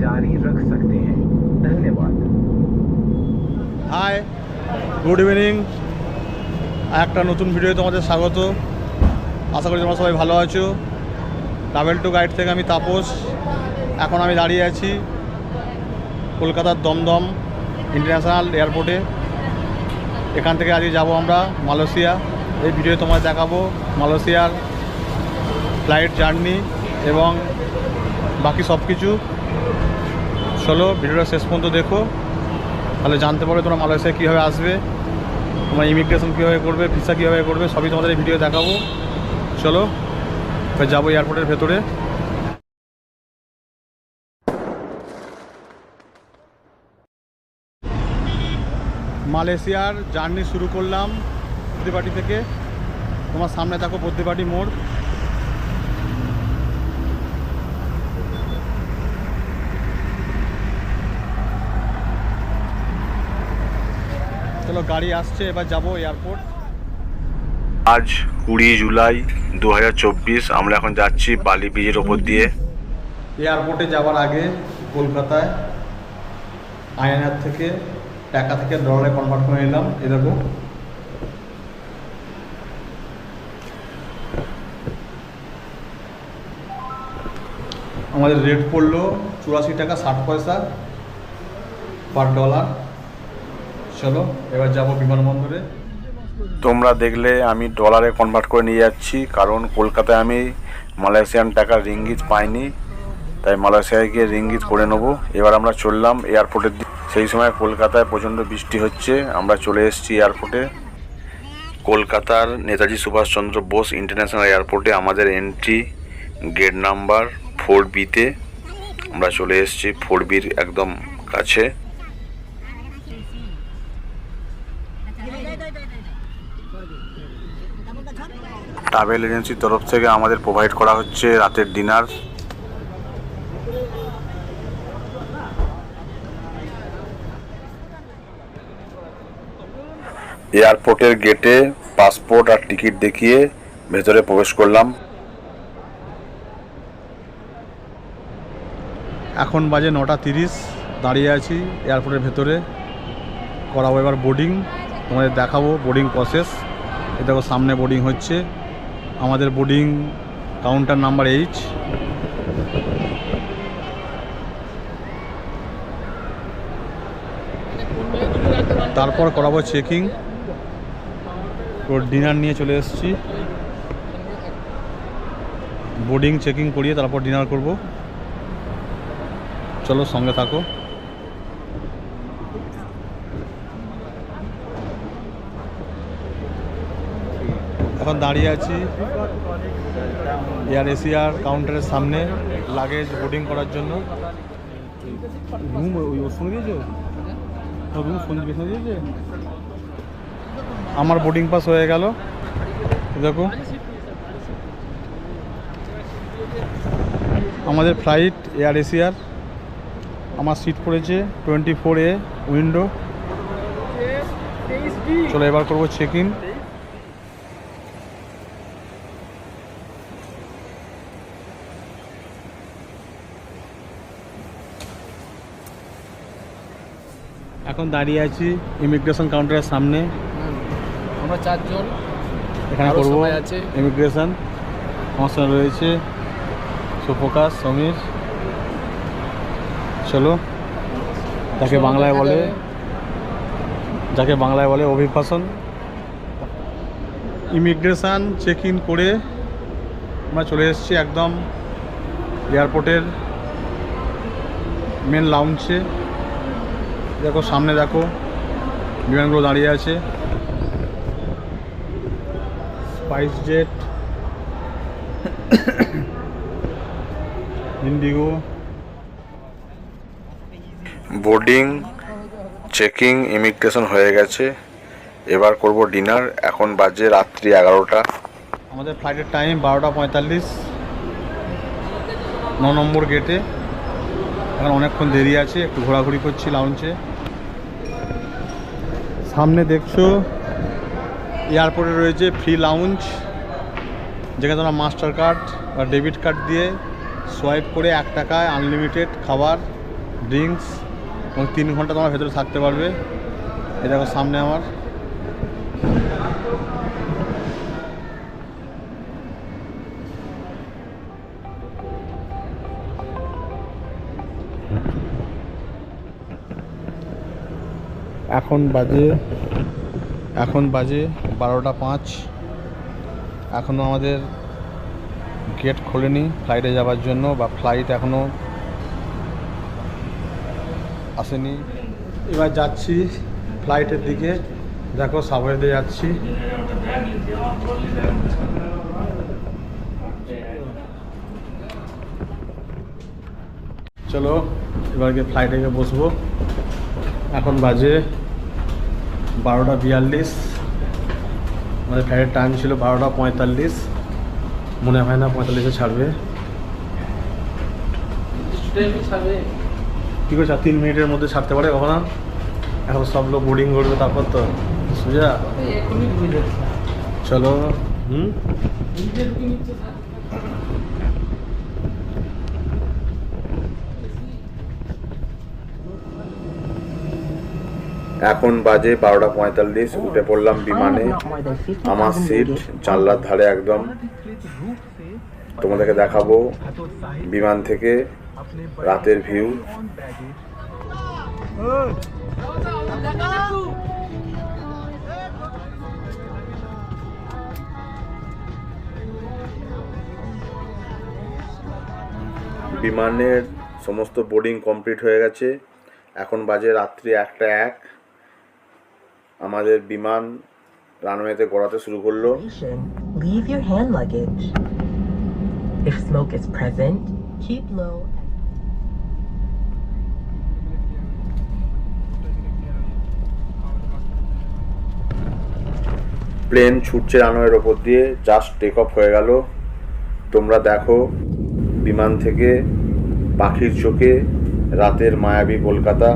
जारी रख सकते हैं धन्यवाद হাই গুড ইভিনিং একটা নতুন ভিডিও তোমাদের স্বাগত আশা করি তোমরা সবাই ভালো আছো ট্রাভেল টু গাইড থেকে আমি তাপস এখন আমি দাঁড়িয়ে আছি কলকাতার দমদম ইন্টারন্যাশনাল এয়ারপোর্টে এখান থেকে আজকে যাব আমরা মালয়েশিয়া এই ভিডিও তোমায় দেখাবো মালয়েশিয়ার ফ্লাইট জার্নি এবং বাকি সব কিছু চলো, ভিডিওটা শেষ পর্যন্ত দেখো। তাহলে জানতে পারবে তোমরা মালয়েশিয়া কীভাবে আসবে, তোমরা ইমিগ্রেশন কীভাবে করবে ভিসা কীভাবে করবে, সবই তোমাদের ভিডিও দেখাবো। চলো যাব এয়ারপোর্টের ভেতরে। মালয়েশিয়ার জার্নি শুরু করলাম বুদ্ধিবাটি থেকে। তোমার সামনে দেখো বুদ্ধিবাটি মোড়। গাড়ি আসছে এবার যাব এয়ারপোর্ট আজ কুড়ি জুলাই দু হাজার চব্বিশ আমরা এখন যাচ্ছি বালি ব্রিজের ওপর দিয়ে। এয়ারপোর্টে যাওয়ার আগে কলকাতায় আয়নার থেকে টাকা থেকে ডলারে কনভার্ট করে নিলাম এরকম আমাদের রেট পড়ল চুরাশি টাকা ষাট পয়সা পার ডলার চলো, এবার যাব বিমানবন্দরে। তোমরা দেখলে আমি ডলারে কনভার্ট করে নিয়ে যাচ্ছি, কারণ কলকাতায় আমি মালয়েশিয়ান টাকা রিঙ্গিত পাইনি, তাই মালয়েশিয়ায় গিয়ে রিঙ্গিত করে নেব। এবার আমরা চললাম এয়ারপোর্টের সেই সময় কলকাতায় প্রচণ্ড বৃষ্টি হচ্ছে, আমরা চলে এসেছি এয়ারপোর্টে কলকাতার নেতাজি সুভাষচন্দ্র বোস ইন্টারন্যাশনাল এয়ারপোর্টে আমাদের এন্ট্রি গেট নাম্বার ফোর বিতে আমরা চলে এসেছি ফোর বির একদম কাছে। ট্রাভেল এজেন্সির তরফ থেকে আমাদের প্রোভাইড করা হচ্ছে রাতের ডিনার এয়ারপোর্টের গেটে পাসপোর্ট আর টিকিট দেখিয়ে ভেতরে প্রবেশ করলাম। এখন বাজে নটা তিরিশ, দাঁড়িয়ে আছি এয়ারপোর্টের ভেতরে। করাবো এবার বোর্ডিং তোমাদের দেখাবো বোর্ডিং প্রসেস এ দেখো সামনে বোর্ডিং হচ্ছে। আমাদের বোর্ডিং কাউন্টার নাম্বার এইচ তারপর করাবো চেকিং ডিনার নিয়ে চলে এসেছি। বোর্ডিং চেকিং করিয়ে তারপর ডিনার করব। চলো সঙ্গে থাকো। এখন দাঁড়িয়ে আছি এয়ার এশিয়ার কাউন্টারের সামনে লাগেজ বোর্ডিং করার জন্য। রুম ওই শুনে দিয়েছ? রুম শুনে শুনে দিয়েছে? আমার বোর্ডিং পাস হয়ে গেল। দেখো। আমাদের ফ্লাইট এয়ার এশিয়ার আমার সিট পড়েছে টোয়েন্টি ফোর এ উইন্ডো চলো এবার করব চেক ইন এখন দাঁড়িয়ে আছি ইমিগ্রেশন কাউন্টারের সামনে। আমরা চারজন। এখানে করব। আছে। ইমিগ্রেশন আমার সঙ্গে রয়েছে। সুপ্রকাশ সমীর। চলো যাকে বাংলায় বলে যাকে বাংলায় বলে অভিবাসন ইমিগ্রেশন চেক ইন করে আমরা চলে এসেছি একদম এয়ারপোর্টের মেন লাউঞ্চে দেখো সামনে দেখো বিমানগুলো দাঁড়িয়ে আছে। SpiceJet IndiGo boarding checking immigration হয়ে গেছে। এবার করব ডিনার এখন বাজে রাত্রি এগারোটা। আমাদের ফ্লাইটের টাইম বারোটা পঁয়তাল্লিশ। ন নম্বর গেটে এখন অনেকক্ষণ দেরি আছে একটু ঘোরাঘুরি করছি লাউঞ্চে সামনে দেখছ, এয়ারপোর্টে রয়েছে ফ্রি লাউঞ্জ যেখানে তোমরা মাস্টার কার্ড বা ডেবিট কার্ড দিয়ে সোয়াইপ করে এক টাকায় আনলিমিটেড খাবার ড্রিঙ্কস এবং তিন ঘণ্টা তোমার ভেতরে থাকতে পারবে। এটা সামনে আমার। এখন বাজে এখন বাজে বারোটা পাঁচ। এখনও আমাদের গেট খোলেনি ফ্লাইটে যাওয়ার জন্য বা ফ্লাইট এখনও আসেনি। এবার যাচ্ছি ফ্লাইটের দিকে। দেখো সাবওয়েতে যাচ্ছি। চলো, এবার গিয়ে ফ্লাইটে গিয়ে বসবো। এখন বাজে বারোটা বিয়াল্লিশ। আমাদের ফ্লাইটের টাইম ছিল বারোটা পঁয়তাল্লিশ। মনে হয় না পঁয়তাল্লিশে ছাড়বে। কী করে তিন মিনিটের মধ্যে ছাড়তে পারে কখনো? এখন সব লোক বোর্ডিং করবে তারপর তো। সুজা? চলো। হুম? এখন বাজে বারোটা পঁয়তাল্লিশ, উঠে পড়লাম বিমানে। আমার সিট জানলার ধারে একদম। তোমাদেরকে দেখাবো বিমান থেকে রাতের ভিউ বিমানের সমস্ত বোর্ডিং কমপ্লিট হয়ে গেছে। এখন বাজে রাত্রি একটা এক। আমাদের বিমান রানওয়েতে গড়াতে শুরু করল Station, Leave your hand luggage. If smoke is present, keep low. Plane ছুটছে রানওয়ের ওপর দিয়ে জাস্ট টেক অফ হয়ে গেল তোমরা দেখো বিমান থেকে পাখির চোখে রাতের মায়াবী কলকাতা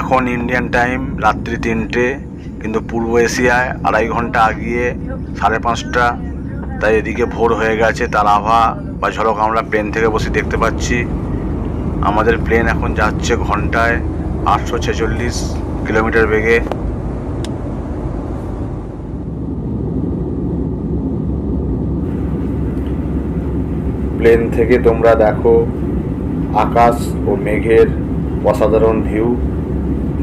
এখন ইন্ডিয়ান টাইম রাত্রি তিনটে, কিন্তু পূর্ব এশিয়ায় আড়াই ঘণ্টা আগিয়ে সাড়ে পাঁচটা। তাই এদিকে ভোর হয়ে গেছে তার আভা বা ঝলক আমরা প্লেন থেকে বসে দেখতে পাচ্ছি। আমাদের প্লেন এখন যাচ্ছে ঘন্টায় আটশো ছেচল্লিশ কিলোমিটার বেগে। প্লেন থেকে তোমরা দেখো আকাশ ও মেঘের অসাধারণ ভিউ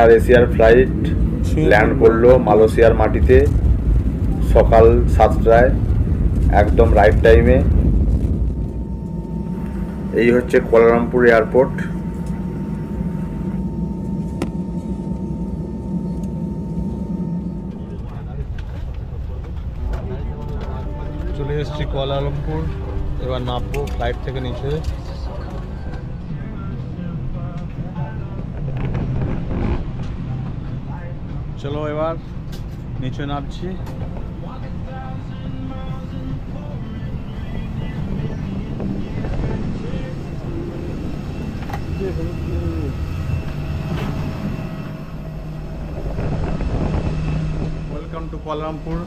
এয়ার এশিয়ার ফ্লাইট ল্যান্ড করল মালয়েশিয়ার মাটিতে সকাল সাতটায় একদম রাইট টাইমে এই হচ্ছে কোয়ালালামপুর এয়ারপোর্ট। চলে এসেছি কোয়ালালামপুর এবার নামবো ফ্লাইট থেকে নিচে। চলো এবার নিচে নামছি। ওয়েলকাম টু কোয়ালালামপুর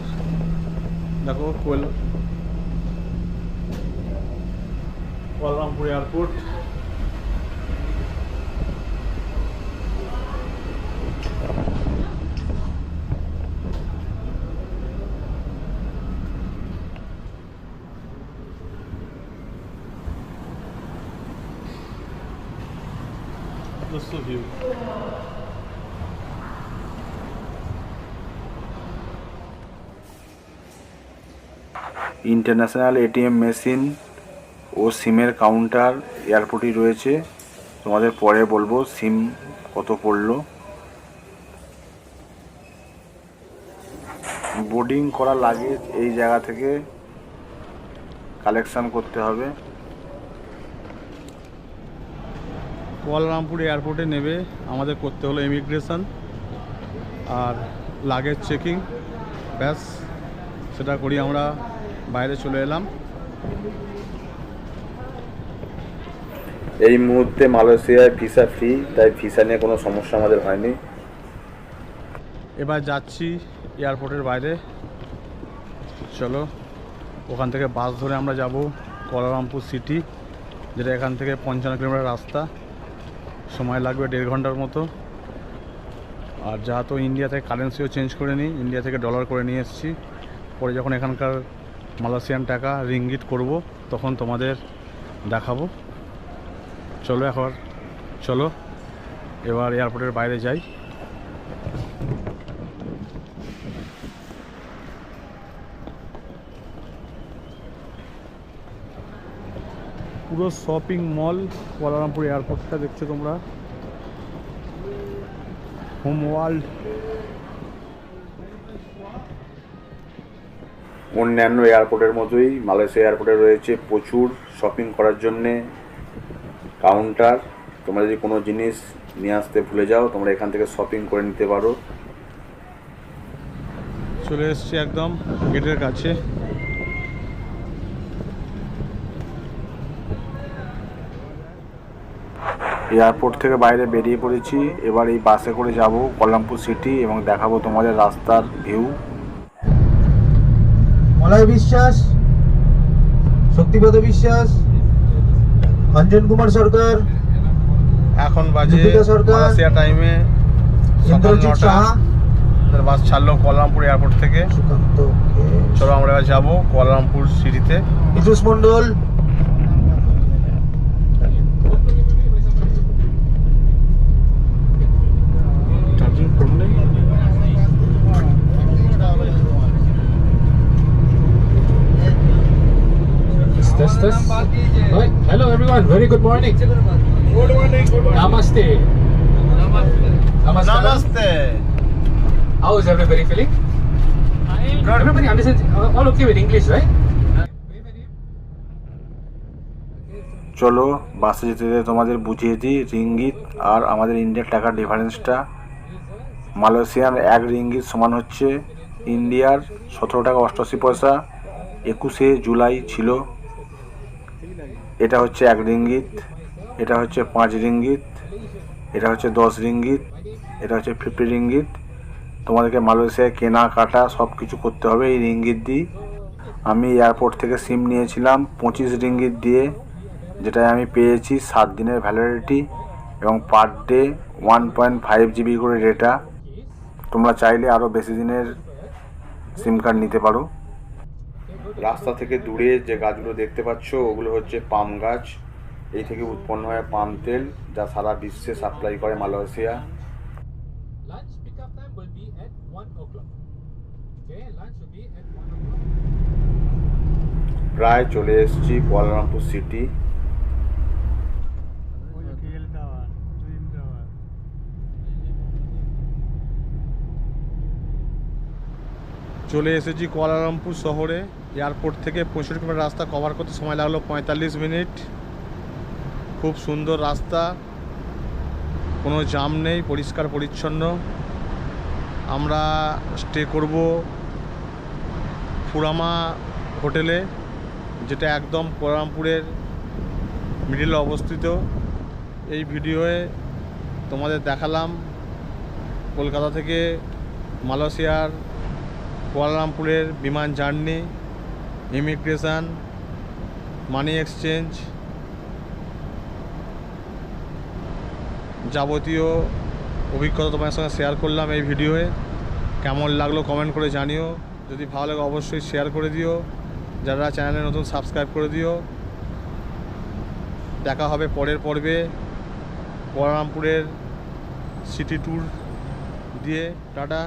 দেখো কোয়েল Kuala Lumpur airport The view. International ATM machine ও সিমের কাউন্টার এয়ারপোর্টই রয়েছে। তোমাদের পরে বলব সিম কত পড়ল। বোর্ডিং করা লাগেজ এই জায়গা থেকে কালেকশান করতে হবে। কুয়ালালামপুর এয়ারপোর্টে নেবে আমাদের করতে হলো ইমিগ্রেশন আর লাগেজ চেকিং ব্যাস সেটা করি আমরা বাইরে চলে এলাম। এই মুহূর্তে মালয়েশিয়ায় ভিসা ফ্রি তাই ভিসা নিয়ে কোনো সমস্যা আমাদের হয়নি। এবার যাচ্ছি এয়ারপোর্টের বাইরে। চলো ওখান থেকে বাস ধরে আমরা যাব কুয়ালালামপুর সিটি যেটা এখান থেকে পঞ্চান্ন কিলোমিটার রাস্তা। সময় লাগবে দেড় ঘণ্টার মতো। আর যেহেতু ইন্ডিয়া থেকে কারেন্সিও চেঞ্জ করে নিই ইন্ডিয়া থেকে ডলার করে নিয়ে এসেছি। পরে যখন এখানকার মালয়েশিয়ান টাকা রিঙ্গিট করব, তখন তোমাদের দেখাবো। চলো এখন চলো। এবার এয়ারপোর্টের বাইরে যাই। পুরো শপিং মল কুয়ালালামপুর এয়ারপোর্টটা দেখছ তোমরা? Home world. অন্যান্য এয়ারপোর্টের মতোই মালয়েশিয়া এয়ারপোর্টে রয়েছে প্রচুর শপিং করার জন্যে কাউন্টার। তোমরা যদি কোনো জিনিস নিয়ে আসতে ভুলে যাও তোমরা এখান থেকে শপিং করে নিতে পারো। চলে এসছি একদম গেটের কাছে। এয়ারপোর্ট থেকে বাইরে বেরিয়ে পড়েছি। এবার এই বাসে করে যাব কল্যাণপুর সিটি এবং দেখাবো তোমাদের রাস্তার ভিউ। মলয় বিশ্বাস শক্তিপদ বিশ্বাস অঞ্জন কুমার সরকার এখন বাজে সরকার, টাইমে সকাল নটা। বাস ছাড়লো কুয়ালালামপুর এয়ারপোর্ট থেকে। চলো আমরা যাব কুয়ালালামপুর সিটিতে। Piyush Mondal Test. Right. Hello, everyone. Very good morning. Good morning. Good morning. Namaste. Namaste. Namaste. How is everybody feeling? Everybody understands. uh, All okay with English, right? চলো বাসে যেতে যেতে তোমাদের বুঝিয়ে দিই রিঙ্গিত আর আমাদের ইন্ডিয়ার টাকার ডিফারেন্সটা মালয়েশিয়ান এক রিঙ্গিত সমান হচ্ছে ইন্ডিয়ার সতেরো টাকা অষ্টআশি পয়সা একুশে জুলাই ছিল এটা হচ্ছে এক রিঙ্গিত, এটা হচ্ছে পাঁচ রিঙ্গিত, এটা হচ্ছে দশ রিঙ্গিত, এটা হচ্ছে ফিফটি রিঙ্গিত। তোমাদেরকে মালয়েশিয়ায় কেনা, কাটা সব কিছু করতে হবে এই রিঙ্গিত দিয়ে আমি এয়ারপোর্ট থেকে সিম নিয়েছিলাম পঁচিশ রিঙ্গিত দিয়ে, যেটায় আমি পেয়েছি সাত দিনের ভ্যালিডিটি এবং per day one point five GB করে ডেটা তোমরা চাইলে আরও বেশি দিনের সিম কার্ড নিতে পারো। রাস্তা থেকে দূরে যে গাছগুলো দেখতে পাচ্ছ ওগুলো হচ্ছে পাম গাছ এই থেকে উৎপন্ন হয় পাম তেল যা সারা বিশ্বে সাপ্লাই করে Malaysia Lunch pickup time will be at 1 o'clock. Okay, lunch will be at 1 o'clock. প্রায় চলে এসেছি কুয়ালালামপুর সিটি চলে এসেছি কুয়ালালামপুর শহরে। এয়ারপোর্ট থেকে পঁয়ষট্টি কিলোমিটার রাস্তা কভার করতে সময় লাগল পঁয়তাল্লিশ মিনিট। খুব সুন্দর রাস্তা। কোনো জাম নেই, পরিষ্কার, পরিচ্ছন্ন। আমরা স্টে করব ফুরামা হোটেলে, যেটা একদম কুয়ালালামপুরের মিডিলে অবস্থিত। এই ভিডিওয়ে তোমাদের দেখালাম কলকাতা থেকে মালয়েশিয়ার কুয়ালালামপুরের বিমান জার্নি, ইমিগ্রেশন, মানি এক্সচেঞ্জ যাবতীয় অভিজ্ঞতা তোমার সঙ্গে শেয়ার করলাম এই ভিডিওয়ে কেমন লাগল কমেন্ট করে জানিও। যদি ভালো লাগে অবশ্যই শেয়ার করে দিও। যারা চ্যানেলে নতুন সাবস্ক্রাইব করে দিও। দেখা হবে পরের পর্বে বলরামপুরের সিটি ট্যুর দিয়ে। টাটা।